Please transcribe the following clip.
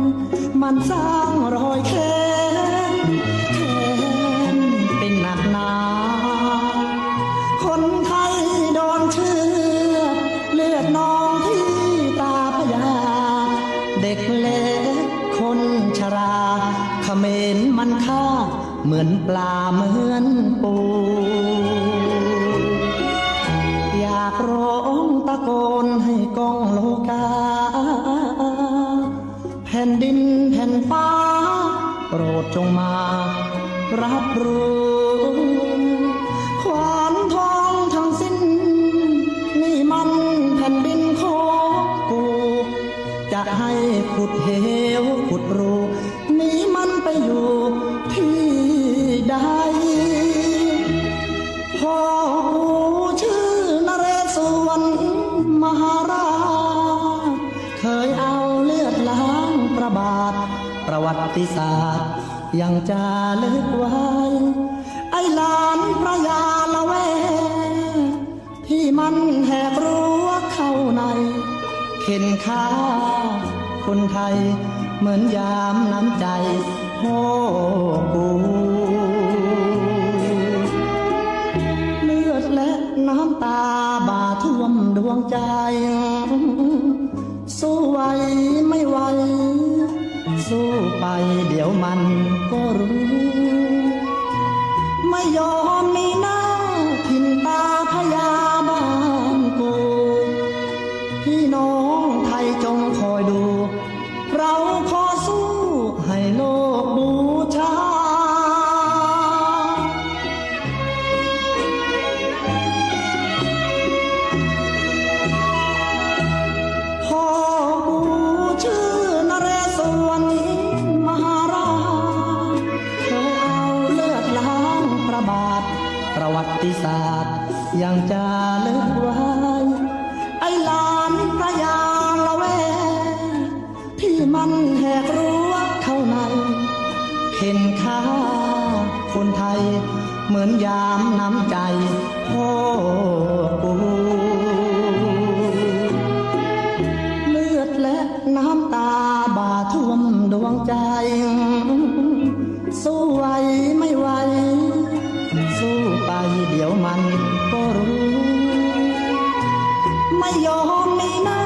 น มันสร้างรอยแค้นแค้นเป็นหนักหนา คนไทยโดนเชื่อเลือดนองที่ตาพยา เด็กเล็กคนชราเขมรมันฆ่าเหมือนปลาเหมือนปูอยากร้องตะโกนให้กองโลก ดินแผ่นฟ้า โปรดจงมา รับรู้ขวานทองทั้งสิ้น นี่มันแผ่นดินของกู จะให้ขุดเหวขุดรูนี้มันไปอยู่ ประวัติศาสตร์ ยังจะลึกไว้ ไอ้หลานพระยาละแวที่มันแหกรั้วเข้าใน เข็นฆ่าคนไทย เหมือนยามน้ำใจพ่อกูเลือดและน้ำตาบาท่วมดวงใจ สู้ไวไม่ไหว สู้ไปเดี๋ยวมันก็รู้ ไม่ยอมมีหน้าทินตาพยาบาลกูพี่น้องไทยจงคอยดู วัติศาสตร์ยังจะเลิกไว้ไอ้ลานพระยาละเวที่มันแหกรั้วเข้าในเห็นค่าคนไทย เหมือนยามน้ำใจพ่อปูเลือดและน้ำตาบาท่มดวงใจ สู้ไว้ ยวมันก็รู้ ไม่ยอมไม่นา